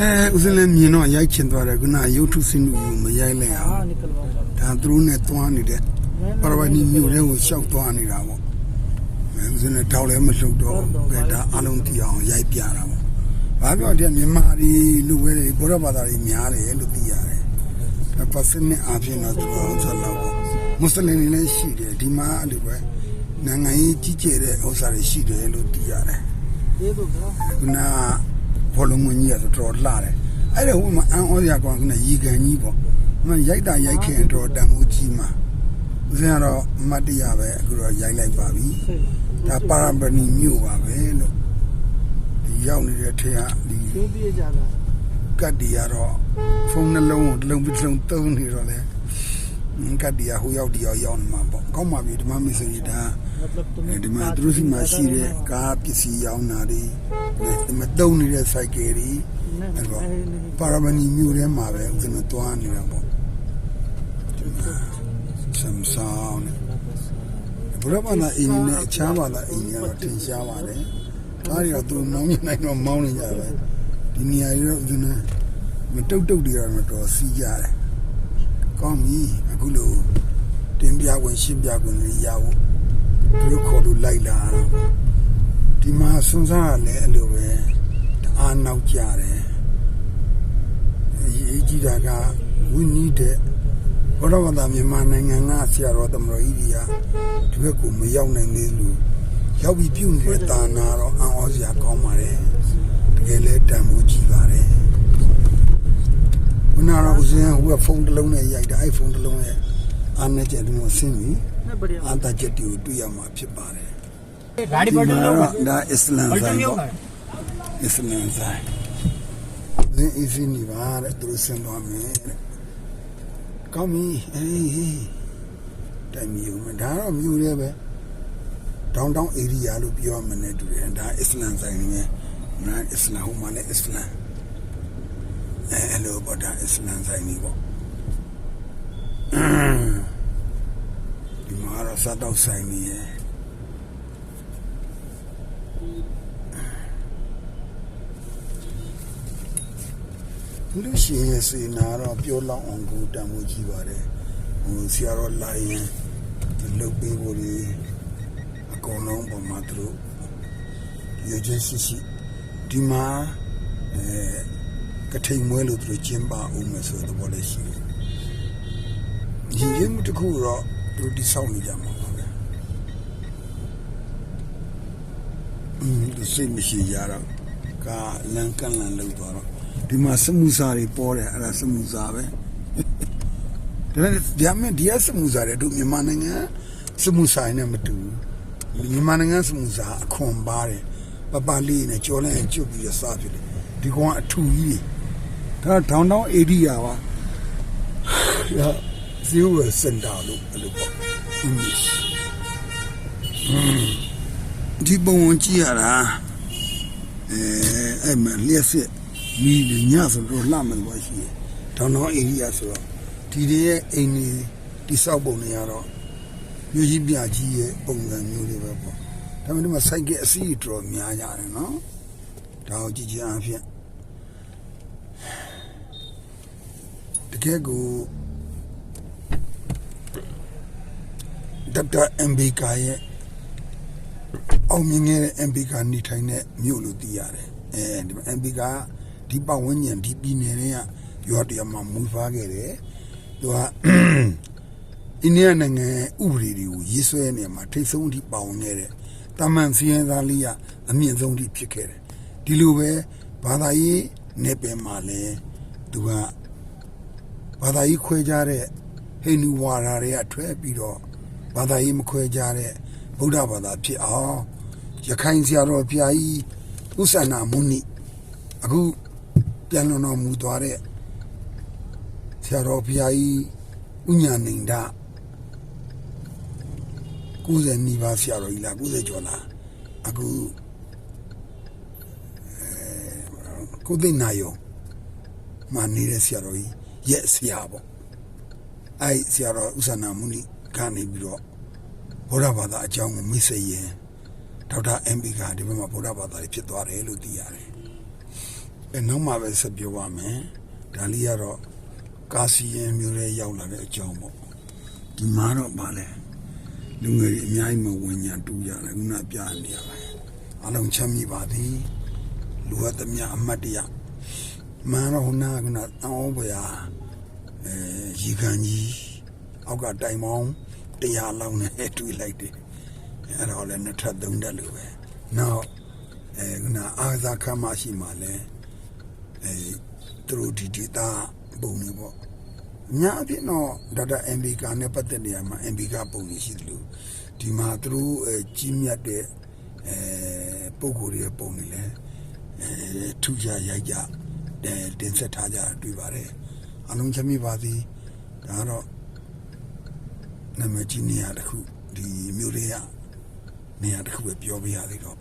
အဲဦးစင်းလည်းမြင်တော့ရိုက်ချင်သွားတယ်ခုနရုပ်ထုစင်းလူမရိုက်လဲအောင်ဒါသူတို့နဲ့တွန်းနေတယ်ပါရဝနီမြို့ထဲကိုရှောက်သွားနေတာပေါ့အဲဦးစင်းလည်းတောက်လည်းမလှုပ်တော့ဘယ်ဒါအလုံးတီအောင်ရိုက်ပြတာပေါ့ဘာပြောတဲ့မြန်မာတွေလူပဲတွေဘောရဘာသာတွေများတယ်လို့သိရတယ်ပတ်စနစ်အပြင်တော့သူအောင်ဆက်လောက်ပေါ့မွတ်စလင်တွေလည်းရှိတယ်ဒီမှာအဲ့လိုပဲနိုင်ငံရေးကြီးကျယ်တဲ့ဥစ္စာတွေရှိတယ်လို့သိရတယ်ဒီလိုကနာ ဘောလုံးဝင်ကြီးကဆိုတော်တော်လှတယ်အဲ့ဒါဟိုမှာအန်အောစရာကောင်းကနေရေကန်ကြီးပေါ့မှရိုက်တာရိုက်ခင်တော်တန်မိုးကြီးမှာဦးဇင်းကတော့အမတ်တရပဲအခုတော့ရိုက်လိုက်ပါပြီဒါပါရမဏီမြို့ပါပဲလို့ဒီရောက်နေတဲ့ထဲကဒီရိုးပြေကြတာကတ်တီကတော့ဖုန်းနှလုံးကိုလုံပြီးလုံသုံးနေတော့လေကတ်တီကဟိုရောက်ဒီရောက်ရောက်နေမှာပေါ့ကောင်းပါပြီဓမ္မမိတ်ဆွေဒါ ဒီမှာသူတို့စီမှာရှိတဲ့ကားပစ္စည်းရောင်းတာတွေမတုံနေတဲ့ cycle တွေအဲ့တော့ပါရမဏီမြို့ထဲမှာပဲကျွန်တော်တွားနေတာပေါ့ဆမ်ဆောင်ဘုရားဘာသာအင်းနဲ့အခြားဘာသာအင်းကတော့ထင်ရှားပါတယ်ဒါတွေကသူမောင်းနေနိုင်တော့မောင်းနေကြပဲဒီနေရာကြီးတော့ကျွန်တော်မတုတ်တုတ်တွေကတော့တော်စီးကြတယ်ကောင်းပြီအခုလိုတင်ပြဝင်ရှင်းပြဝင်လေးရဖို့ သူတို့ခေါ်လို့လိုက်လာတော့ဒီမှာစွန်းစားရလဲအဲ့လိုပဲတအားနောက်ကြတယ်အရေးကြီးတာကဝိနည်းတဲ့ဘုရားဘာသာမြန်မာနိုင်ငံကဆရာတော်သမတော်ကြီးတွေကဒီဘက်ကိုမရောက်နိုင်သေးလို့ရောက်ပြီးပြုနေတဲ့တာနာတော့အံ့ဩစရာကောင်းပါတယ်တကယ်လဲတန်ဖိုးကြီးပါတယ်ခုနကတော့ဦးဇင်းဟိုကဖုန်းတစ်လုံးနဲ့ရိုက်တာအဲ့ဖုန်းတစ်လုံးရဲ့ အားနည်းချက်လုံးကိုဆင်းပြီးအာသာချက်တွေကိုတွေ့ရမှာဖြစ်ပါတယ်ဒါဒီပတ်တူတော့ဒါအစ္စလမ်ဆိုင်ပေါ့အစ္စလမ်ဆိုင်လင်းအီဇီနေပါတဲ့သူတို့ဆင်းသွားမယ်တဲ့ကောင်းပြီအေးဟေးတိုင်မြို့မှာဒါတော့မြို့ရဲပဲဒေါင်တောင်းဧရိယာလို့ပြောမှနဲ့တူတယ်ဒါအစ္စလမ်ဆိုင်နေငါအစ္စလမ်ဟိုမှာလည်းအစ္စလမ်အဲလိုပေါ့ဒါအစ္စလမ်ဆိုင်နေပေါ့ တော့စားတော့ဆိုင်နေရဲ့လူရှင်ရဲ့စေနာတော့ပြောလောက်အောင်ကိုတန်ဖို့ကြီးပါတယ်ဟိုဆရာတော်လာရင်လုတ်ပေးဖို့လေအကုန်လုံးပုံမှာသူတို့ရည်ချင်းရှိရှိဒီမှာအဲကထိန်မွဲလို့သူတို့ကျင်းပအောင်မယ်ဆိုတော့ဘောလေးရှိတယ်ရည်ရင်မှုတစ်ခုတော့သူ တို့တိဆောက်နေကြမှာပါပဲอืมဒီစိတ်မရှိရတော့ကလန်ကန်လန်လောက်သွားတော့ဒီမှာစမှုစာတွေပေါ်တယ်အဲ့ဒါစမှုစာပဲဒါနဲ့ဒီအမေဒီအစမှုစာတွေတို့မြန်မာနိုင်ငံစမှုစာနဲ့မတူဘူးမြန်မာနိုင်ငံစမှုစာအခွန်ပါတယ်ပပလေးနဲ့ကြော်လဲကျွတ်ပြီးတော့စားဖြစ်တယ်ဒီကောင်ကအထူကြီးတွေဒါဒေါင်တောင်အေရီယာပါ ရဇီဝစင်တာလို့အဲ့လိုပေါ့အင်းဒီပုံဝင်ကြည့်ရတာအဲအဲ့မှာလျှက်စစ်မိနေညဆိုတော့လှမယ်လို့ရှိတယ်။ဒေါင်တော်ဧရိယာဆိုတော့ဒီတွေရဲ့အိမ်ကြီးတိဆောက်ပုံတွေကတော့မြို့ကြီးပြကြီးရဲ့ပုံစံမျိုးတွေပဲပေါ့။ဒါပေမဲ့ဒီမှာစိုက်ကအစီအတော်များကြတယ်နော်။ဒါကိုကြည့်ကြအားဖြင့်တကယ်ကို ဒေါက်တာအမ်ဘီကာရဲ့အောင်မြင်ခဲ့တဲ့ MP ကနေထိုင်တဲ့မြို့လို့သိရတယ်။အဲဒီမှာ MP ကဒီပတ်ဝန်းကျင်ဒီပြည်နယ်တွေကရွာတရမှာမူဖားခဲ့တယ်။သူကအိန္ဒိယနိုင်ငံဥပဒေတွေကိုရေးဆွဲနေမှာထိတ်ဆုံးအထိပါဝင်ခဲ့တဲ့တာမန်စီရင်သားလေးကအမြင့်ဆုံးအထိဖြစ်ခဲ့တယ်။ဒီလိုပဲဘာသာရေးနယ်ပယ်မှာလည်းသူကဘာသာရေးခွဲကြတဲ့ဟိန္ဒူဝါဒတွေကထွက်ပြီးတော့ ဘာသာရေးမခွဲကြတဲ့ဗုဒ္ဓဘာသာဖြစ်အောင်ရခိုင်ဆရာတော်ဘုရားကြီးဥစ္ဆနာမုနိအခုပြန်လွန်တော်မူသွားတဲ့ဆရာတော်ဘုရားကြီးဥညာဏိန္ဒ90နီးပါးဆရာတော်ကြီးလား90ကျော်လားအခုအဲကိုသိနာယောမာနေတဲ့ဆရာတော်ကြီးရဲ့ဆရာပေါ့အဲဆရာတော်ဥစ္ဆနာမုနိ ကနေပြီးတော့ဗုဒ္ဓဘာသာအကြောင်းကိုမိတ်ဆက်ရင်ဒေါက်တာ MB ကဒီဘက်မှာဗုဒ္ဓဘာသာတွေဖြစ်သွားတယ်လို့သိရတယ်အဲနောက်မှပဲဆက်ပြောပါမယ်ဒါလေးကတော့ကာစီရင်မျိုးတွေရောက်လာတဲ့အကြောင်းပေါ့ဒီမှာတော့ဗာလဲလူငယ်တွေအများကြီးမဝင်ညာတူးကြတယ်ခုနပြနေရပါအလုံးချမ်းမြေပါသည်လူဝတ်သမျှအမတ်တရမန်တော့ဟိုနာကနာအောင်းပွာအဲရီခံကြီး အောက်ကတိုင်မောင်းတရားလောင်းနဲ့တွေ့လိုက်တယ်အဲ့တော့လည်းနှစ်ထပ်သုံးတက်လို့ပဲနောက်အဲခုနအာဇာခမ်းမရှိမှလည်းအဲသူတို့ဒီဒေတာပုံနေပေါ့အများအပြည့်တော့ဒေါက်တာ MB ကနဲ့ပတ်သက်နေရမှာ MB ကပုံနေရှိတယ်လို့ဒီမှာသူတို့အဲကြီးမြတ်တဲ့အဲပုံကိုယ်တွေရဲ့ပုံနေလဲအဲထူကြရိုက်ကြအဲတင်ဆက်ထားကြတာတွေ့ပါတယ်အလုံးချမ်းမြေပါသည်ဒါကတော့ နာမည်ကြီးနေရာတစ်ခုဒီမြို့လေးကနေရာတစ်ခုပဲပြောပြရသေးတော့